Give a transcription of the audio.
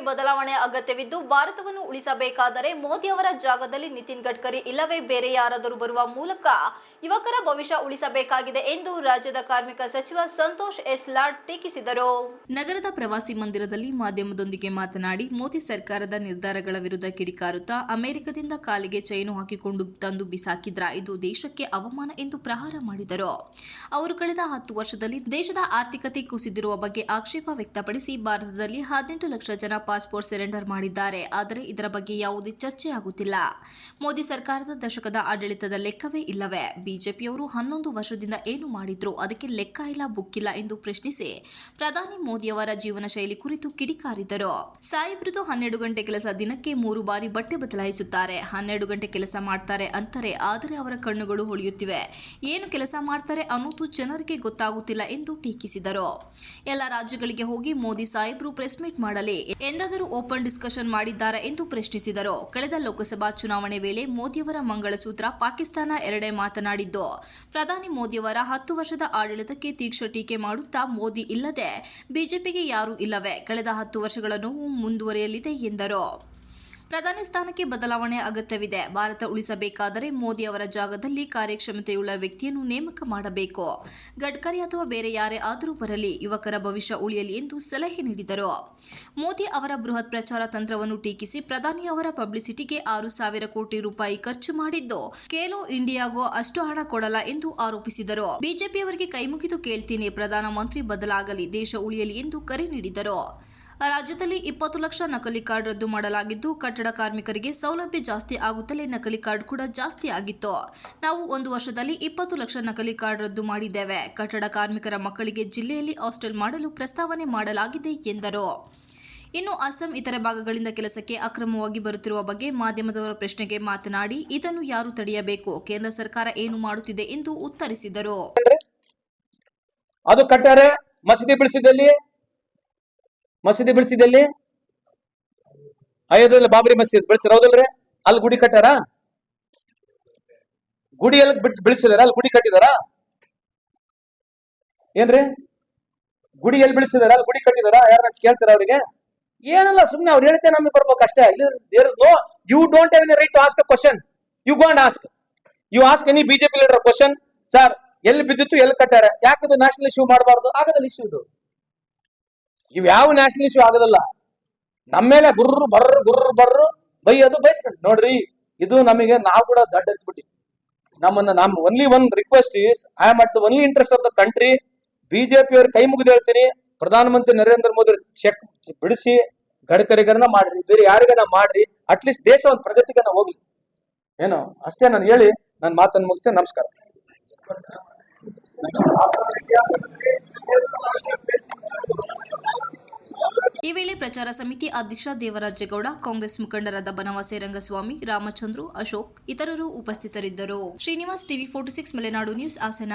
ಬದಲಾವಣೆ ಅಗತ್ಯವಿದ್ದು ಭಾರತವನ್ನು ಉಳಿಸಬೇಕಾದರೆ ಮೋದಿ ಅವರ ಜಾಗದಲ್ಲಿ ನಿತಿನ್ ಗಡ್ಕರಿ ಇಲ್ಲವೇ ಬೇರೆ ಯಾರಾದರೂ ಬರುವ ಮೂಲಕ ಯುವಕರ ಭವಿಷ್ಯ ಉಳಿಸಬೇಕಾಗಿದೆ ಎಂದು ರಾಜ್ಯದ ಕಾರ್ಮಿಕ ಸಚಿವ ಸಂತೋಷ್ ಎಸ್ ಲಾಡ್ ಟೀಕಿಸಿದರು. ನಗರದ ಪ್ರವಾಸಿ ಮಂದಿರದಲ್ಲಿ ಮಾಧ್ಯಮದೊಂದಿಗೆ ಮಾತನಾಡಿ, ಮೋದಿ ಸರ್ಕಾರದ ನಿರ್ಧಾರಗಳ ವಿರುದ್ಧ ಕಿಡಿಕಾರುತ್ತಾ ಅಮೆರಿಕದಿಂದ ಕಾಲಿಗೆ ಚೈನು ಹಾಕಿಕೊಂಡು ತಂದು ಬಿಸಾಕಿದ್ರ ಇದು ದೇಶಕ್ಕೆ ಅವಮಾನ ಎಂದು ಪ್ರಹಾರ ಮಾಡಿದರು. ಅವರು ಕಳೆದ ಹತ್ತು ವರ್ಷದಲ್ಲಿ ದೇಶದ ಆರ್ಥಿಕತೆ ಕುಸಿದಿರುವ ಬಗ್ಗೆ ಆಕ್ಷೇಪ ವ್ಯಕ್ತಪಡಿಸಿ ಭಾರತದಲ್ಲಿ ಹದಿನೆಂಟು ಲಕ್ಷ ಜನ ಪಾಸ್ಪೋರ್ಟ್ ಸರೆಂಡರ್ ಮಾಡಿದ್ದಾರೆ. ಆದರೆ ಇದರ ಬಗ್ಗೆ ಯಾವುದೇ ಚರ್ಚೆ ಆಗುತ್ತಿಲ್ಲ. ಮೋದಿ ಸರ್ಕಾರದ ದಶಕದ ಆಡಳಿತದ ಲೆಕ್ಕವೇ ಇಲ್ಲವೇ? ಬಿಜೆಪಿಯವರು ಹನ್ನೊಂದು ವರ್ಷದಿಂದ ಏನು ಮಾಡಿದ್ರು ಅದಕ್ಕೆ ಲೆಕ್ಕ ಇಲ್ಲ ಬುಕ್ಕಿಲ್ಲ ಎಂದು ಪ್ರಶ್ನಿಸಿ ಪ್ರಧಾನಿ ಮೋದಿಯವರ ಜೀವನ ಶೈಲಿ ಕುರಿತು ಕಿಡಿಕಾರಿದರು. ಸಾಹೇಬ್ರದು ಹನ್ನೆರಡು ಗಂಟೆ ಕೆಲಸ ದಿನಕ್ಕೆ ಮೂರು ಬಾರಿ ಬಟ್ಟೆ ಬದಲಾಯಿಸುತ್ತಾರೆ. ಹನ್ನೆರಡು ಗಂಟೆ ಕೆಲಸ ಮಾಡ್ತಾರೆ ಅಂತಾರೆ, ಆದರೆ ಅವರ ಕಣ್ಣುಗಳು ಹೊಳೆಯುತ್ತಿವೆ. ಏನು ಕೆಲಸ ಮಾಡ್ತಾರೆ ಅನ್ನೋದು ಜನರಿಗೆ ಗೊತ್ತಾಗುತ್ತಿಲ್ಲ ಎಂದು ಟೀಕಿಸಿದರು. ಎಲ್ಲ ರಾಜ್ಯಗಳಿಗೆ ಹೋಗಿ ಮೋದಿ ಸಾಹೇಬ್ರು ಪ್ರೆಸ್ ಮೀಟ್ ಮಾಡಲಿ, ಎಂದಾದರೂ ಓಪನ್ ಡಿಸ್ಕಷನ್ ಮಾಡಿದ್ದಾರಾ ಎಂದು ಪ್ರಶ್ನಿಸಿದರು. ಕಳೆದ ಲೋಕಸಭಾ ಚುನಾವಣೆ ವೇಳೆ ಮೋದಿಯವರ ಮಂಗಳಸೂತ್ರ ಪಾಕಿಸ್ತಾನ ಎರಡೇ ಮಾತನಾಡಿದ್ದು ಪ್ರಧಾನಿ ಮೋದಿಯವರ ಹತ್ತು ವರ್ಷದ ಆಡಳಿತಕ್ಕೆ ತೀಕ್ಷ್ಣ ಟೀಕೆ ಮಾಡುತ್ತಾ ಮೋದಿ ಇಲ್ಲದೆ ಬಿಜೆಪಿಗೆ ಯಾರೂ ಇಲ್ಲವೇ? ಕಳೆದ ಹತ್ತು ವರ್ಷಗಳನ್ನು ಮುಂದುವರಿಯಲಿದೆ ಎಂದರು. ಪ್ರಧಾನಿ ಸ್ಥಾನಕ್ಕೆ ಬದಲಾವಣೆ ಅಗತ್ಯವಿದೆ. ಭಾರತ ಉಳಿಸಬೇಕಾದರೆ ಮೋದಿ ಅವರ ಜಾಗದಲ್ಲಿ ಕಾರ್ಯಕ್ಷಮತೆಯುಳ್ಳ ವ್ಯಕ್ತಿಯನ್ನು ನೇಮಕ ಮಾಡಬೇಕು. ಗಡ್ಕರಿ ಅಥವಾ ಬೇರೆ ಯಾರೇ ಆದರೂ ಬರಲಿ, ಯುವಕರ ಭವಿಷ್ಯ ಉಳಿಯಲಿ ಎಂದು ಸಲಹೆ ನೀಡಿದರು. ಮೋದಿ ಅವರ ಬೃಹತ್ ಪ್ರಚಾರ ತಂತ್ರವನ್ನು ಟೀಕಿಸಿ ಪ್ರಧಾನಿ ಅವರ ಪಬ್ಲಿಸಿಟಿಗೆ ಆರು ಸಾವಿರ ಕೋಟಿ ರೂಪಾಯಿ ಖರ್ಚು ಮಾಡಿದ್ದು ಕೇಲೋ ಇಂಡಿಯಾಗೋ ಅಷ್ಟು ಹಣ ಕೊಡಲ್ಲ ಎಂದು ಆರೋಪಿಸಿದರು. ಬಿಜೆಪಿಯವರಿಗೆ ಕೈಮುಗಿದು ಕೇಳ್ತೀನಿ, ಪ್ರಧಾನಮಂತ್ರಿ ಬದಲಾಗಲಿ, ದೇಶ ಉಳಿಯಲಿ ಎಂದು ಕರೆ ನೀಡಿದರು. ರಾಜ್ಯದಲ್ಲಿ ಇಪ್ಪತ್ತು ಲಕ್ಷ ನಕಲಿ ಕಾರ್ಡ್ ರದ್ದು ಮಾಡಲಾಗಿದ್ದು, ಕಟ್ಟಡ ಕಾರ್ಮಿಕರಿಗೆ ಸೌಲಭ್ಯ ಜಾಸ್ತಿ ಆಗುತ್ತಲೇ ನಕಲಿ ಕಾರ್ಡ್ ಕೂಡ ಜಾಸ್ತಿ ಆಗಿತ್ತು. ನಾವು ಒಂದು ವರ್ಷದಲ್ಲಿ ಇಪ್ಪತ್ತು ಲಕ್ಷ ನಕಲಿ ಕಾರ್ಡ್ ರದ್ದು ಮಾಡಿದ್ದೇವೆ. ಕಟ್ಟಡ ಕಾರ್ಮಿಕರ ಮಕ್ಕಳಿಗೆ ಜಿಲ್ಲೆಯಲ್ಲಿ ಹಾಸ್ಟೆಲ್ ಮಾಡಲು ಪ್ರಸ್ತಾವನೆ ಮಾಡಲಾಗಿದೆ ಎಂದರು. ಇನ್ನು ಅಸ್ಸಾಂ ಇತರೆ ಭಾಗಗಳಿಂದ ಕೆಲಸಕ್ಕೆ ಅಕ್ರಮವಾಗಿ ಬರುತ್ತಿರುವ ಬಗ್ಗೆ ಮಾಧ್ಯಮದವರ ಪ್ರಶ್ನೆಗೆ ಮಾತನಾಡಿ, ಇದನ್ನು ಯಾರು ತಡೆಯಬೇಕು? ಕೇಂದ್ರ ಸರ್ಕಾರ ಏನು ಮಾಡುತ್ತಿದೆ ಎಂದು ಉತ್ತರಿಸಿದರು. ಅದು ಕಟ್ಟರೆ, ಮಸೀದಿ ಬಿಡಿಸಿದಲ್ಲಿ ಮಸೀದಿ ಬಿಡಿಸಿದಲ್ಲಿ ಅಯೋಧ್ಯದಲ್ಲಿ ಬಾಬರಿ ಮಸೀದ್ ಬೆಳೆಸಿರ ಹೌದಲ್ರಿ ಅಲ್ಲಿ ಗುಡಿ ಕಟ್ಟಾರ ಗುಡಿ ಎಲ್ಲಿ ಬಿಟ್ಟು ಬೆಳೆಸಿದಾರ ಅಲ್ಲಿ ಗುಡಿ ಕಟ್ಟಿದಾರ? ಏನ್ರಿ? ಗುಡಿ ಎಲ್ಲಿ ಬೆಳೆಸಿದಾರ ಅಲ್ಲಿ ಗುಡಿ ಕಟ್ಟಿದಾರ? ಯಾರನ್ನ ಕೇಳ್ತಾರ ಅವರಿಗೆ? ಏನಲ್ಲ, ಸುಮ್ನೆ ಅವ್ರು ಹೇಳ್ತೇ ನಮಗೆ ಬರ್ಬೇಕು ಅಷ್ಟೇ there is no you don't have any right to ask a question you don't ask you ask any BJP leader question sir ಎಲ್ಲಿ ಬಿದ್ದಿತ್ತು, ಎಲ್ಲಿ ಕಟ್ಟಾರ ಯಾಕದು ನ್ಯಾಷನಲ್ ಇಶ್ಯೂ ಮಾಡಬಾರ್ದು? ಆಗದಲ್ಲಿ ಇಶ್ಯೂ ಇದು. ಇವ್ ಯಾವ ನ್ಯಾಷನಲ್ ಇಶ್ಯೂ ಆಗದಲ್ಲ. ನಮ್ಮ ಮೇಲೆ ಗುರ್ರು ಬರ್ರು ಗುರ್ರು ಬರ್ರು ಬೈಯೋದು ಬಯಸ್ಕೊಂಡು ನೋಡ್ರಿ, ಇದು ನಮಗೆ ನಾವು ಕೂಡ ದಡ್ಡ ಎತ್ಬಿಟ್ಟಿ ನಮ್ಮನ್ನ ನಮ್ only one request is I am at the only interest of the country BJP ಅವ್ರ ಕೈ ಮುಗಿದು ಹೇಳ್ತೀನಿ. ಪ್ರಧಾನಮಂತ್ರಿ ನರೇಂದ್ರ ಮೋದಿ ಚೆಕ್ ಬಿಡಿಸಿ ಗಡ್ಕರಿಗರನ್ನ ಮಾಡ್ರಿ. ಬೇರೆ ಯಾರಿಗನ ಮಾಡ್ರಿ. ಅಟ್ಲೀಸ್ಟ್ ದೇಶ ಒಂದು ಪ್ರಗತಿಗನ ಹೋಗ್ಲಿ. ಏನೋ? ಅಷ್ಟೇ ನಾನು ಹೇಳಿ ನನ್ನ ಮಾತನ್ನು ಮುಗಿಸ್ತೇನೆ. ನಮಸ್ಕಾರ. ಈ ವೇಳೆ ಪ್ರಚಾರ ಸಮಿತಿ ಅಧ್ಯಕ್ಷ ದೇವರಾಜೇಗೌಡ, ಕಾಂಗ್ರೆಸ್ ಮುಖಂಡರಾದ ಬನವಾಸಿ ರಂಗಸ್ವಾಮಿ, ರಾಮಚಂದ್ರು, ಅಶೋಕ್ ಇತರರು ಉಪಸ್ಥಿತರಿದ್ದರು. Srinivas TV forty six, Malenadu news, Hassan.